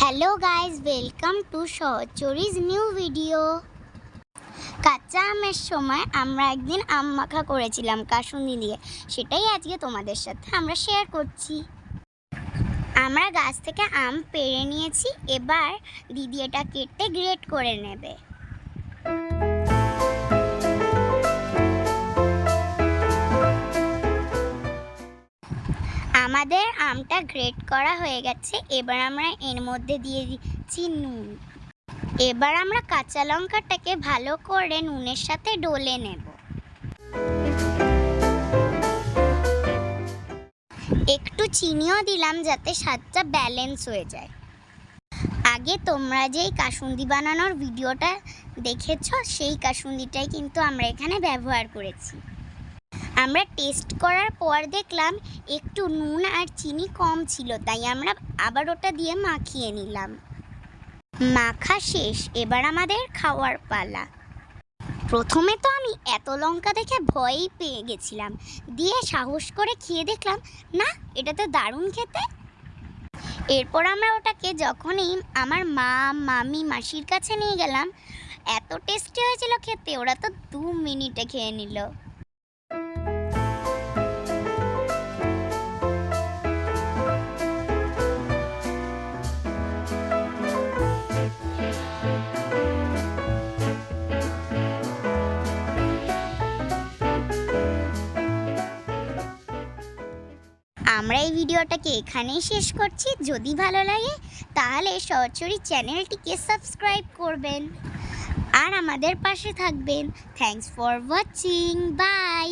Hello guys welcome to সহচরিজ new video কাঁচা আমের সময় আমরা একদিন আম মাখা করেছিলাম কাসুন্দি দিয়ে সেটাই আজকে তোমাদের সাথে আমরা শেয়ার করছি। আমরা গাছ থেকে আম পেড়ে নিয়েছি, এবার দিদি এটা কেটে গ্রেট করে নেবে। আমাদের আমটা গ্রেট করা হয়ে গেছে। এবার আমরা এর মধ্যে দিয়ে দিচ্ছি নুন। এবার আমরা কাঁচা লঙ্কাটাকে ভালো করে নুনের সাথে ডলে নেব। একটু চিনিও দিলাম যাতে স্বাদটা ব্যালেন্স হয়ে যায়। আগে তোমরা যেই কাসুন্দি বানানোর ভিডিওটা দেখেছ, সেই কাসুন্দিটাই কিন্তু আমরা এখানে ব্যবহার করেছি। আমরা টেস্ট করার পর দেখলাম একটু নুন আর চিনি কম ছিল, তাই আমরা আবার ওটা দিয়ে মাখিয়ে নিলাম। মাখা শেষ, এবার আমাদের খাওয়ার পালা। প্রথমে তো আমি এত লঙ্কা দেখে ভয়ই পেয়ে গেছিলাম, দিয়ে সাহস করে খেয়ে দেখলাম, না, এটা তো দারুণ খেতে। এরপর আমরা ওটাকে যখনই আমার মা, মামি, মাসির কাছে নিয়ে গেলাম, এত টেস্টি হয়েছিল খেতে, ওরা তো দু মিনিটে খেয়ে নিল। আমরা এই ভিডিওটাকে এখানেই শেষ করছি। যদি ভালো লাগে, তাহলে সরাসরি চ্যানেলটিকে সাবস্ক্রাইব করবেন। আর আমাদের পাশে থাকবেন। Thanks for watching. বাই।